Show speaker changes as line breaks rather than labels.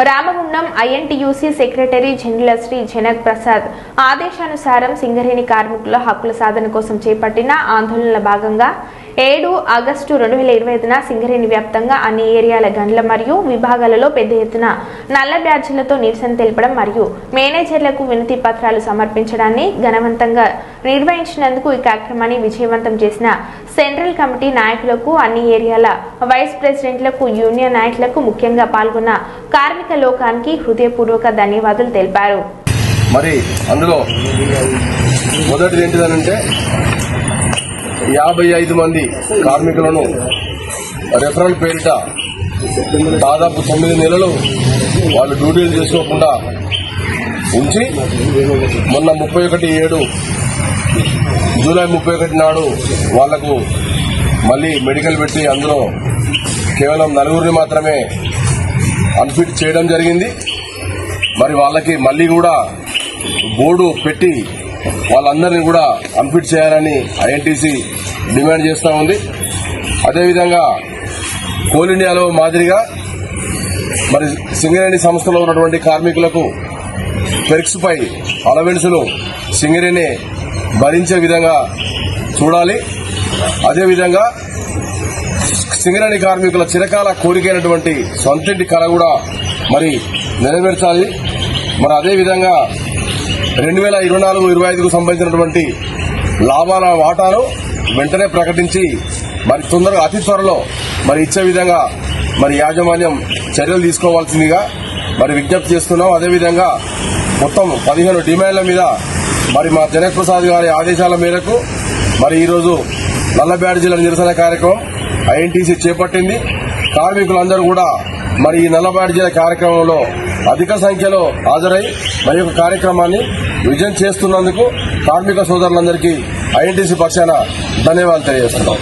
Ramagundam INTUC secretary general Sri Janak Prasad ఆదేశానుసారం సింగరేణి కార్మికుల హక్కుల సాధన కోసం చేపట్టిన ఆందోళనల భాగంగా ఏడు ఆగస్టు రెండు వేల ఇరవై ఐదున సింగరేణి వ్యాప్తంగా అన్ని ఏరియాల గండ్ల మరియు విభాగాలలో పెద్ద ఎత్తున నల్ల బ్యాడ్జీలతో నిరసన తెలపడం మరియు మేనేజర్లకు వినతి పత్రాలు సమర్పించడాన్ని ఘనవంతంగా నిర్వహించినందుకు ఈ కార్యక్రమాన్ని విజయవంతం చేసిన సెంట్రల్ కమిటీ నాయకులకు అన్ని ఏరియాల వైస్ ప్రెసిడెంట్లకు యూనియన్ నాయకులకు ముఖ్యంగా పాల్గొన్న కార్మిక లోకానికి హృదయపూర్వక ధన్యవాదాలు తెలిపారు.
మరి అందులో మొదటిది ఏంటిదనంటే యాభై ఐదు మంది కార్మికులను రెఫరల్ పేరిట దాదాపు తొమ్మిది నెలలు వాళ్ళు డ్యూటీలు చేసుకోకుండా ఉంచి మొన్న ముప్పై ఒకటి ఏడు జూలై ముప్పై ఒకటి నాడు వాళ్ళకు మళ్ళీ మెడికల్ పెట్టి అందులో కేవలం నలుగురిని మాత్రమే అన్ఫిట్ చేయడం జరిగింది. మరి వాళ్ళకి మళ్ళీ కూడా బోర్డు పెట్టి వాళ్ళందరినీ కూడా అన్ఫిట్ చేయాలని ఐఎన్టీసీ డిమాండ్ చేస్తూ ఉంది. అదేవిధంగా కోల్ ఇండియాలో మాదిరిగా మరి సింగరేణి సంస్థలో ఉన్నటువంటి కార్మికులకు పెరిక్స్పై అలవెన్సులు సింగరేణి భరించే విధంగా చూడాలి. అదేవిధంగా సింగరేణి కార్మికుల చిరకాల కోరికైనటువంటి సొంతింటి కళ కూడా మరి నెరవేర్చాలి. మరి అదేవిధంగా రెండు వేల ఇరవై నాలుగు ఇరవై ఐదుకు సంబంధించినటువంటి లాభాల వాటాను వెంటనే ప్రకటించి మరి తొందరగా అతి త్వరలో మరి ఇచ్చే విధంగా మరి యాజమాన్యం చర్యలు తీసుకోవాల్సిందిగా మరి విజ్ఞప్తి చేస్తున్నాం. అదేవిధంగా మొత్తం పదిహేను డిమాండ్ల మీద మరి మా జనక్ ప్రసాద్ గారి ఆదేశాల మేరకు మరి ఈరోజు నల్ల బ్యాడ్జీల నిరసన కార్యక్రమం ఐఎన్టీసీ చేపట్టింది. కార్మికులందరూ కూడా మరి ఈ నల్ల బ్యాడ్జీల కార్యక్రమంలో అధిక సంఖ్యలో హాజరై మరి యొక్క కార్యక్రమాన్ని విజయం చేస్తున్నందుకు కార్మిక సోదరులందరికీ ఐఎన్టీసీ పక్షాన ధన్యవాదాలు తెలియజేస్తున్నాం.